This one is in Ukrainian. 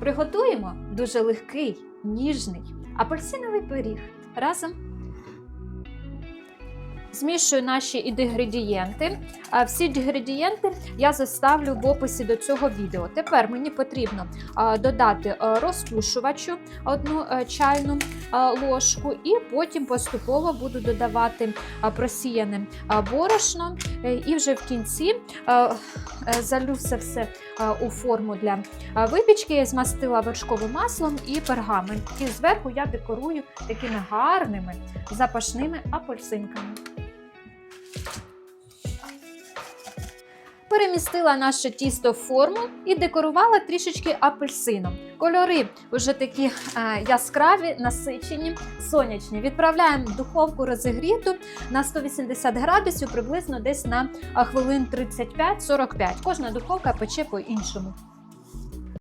Приготуємо дуже легкий, ніжний апельсиновий пиріг. Разом змішую наші інгредієнти. А Всі інгредієнти я заставлю в описі до цього відео. Тепер мені потрібно додати а, розпушувачу одну чайну ложку, і потім поступово буду додавати просіяне борошно. Е, І вже в кінці е, залю все все у форму для випічки. Я змастила вершковим маслом і пергамент. І зверху я декорую такими гарними запашними апельсинками. Перемістила наше тісто в форму і декорувала трішечки апельсином. Кольори вже такі е, яскраві, насичені, сонячні. Відправляємо в духовку розігріту на 180 градусів, приблизно десь на а, хвилин 35-45. Кожна духовка пече по-іншому.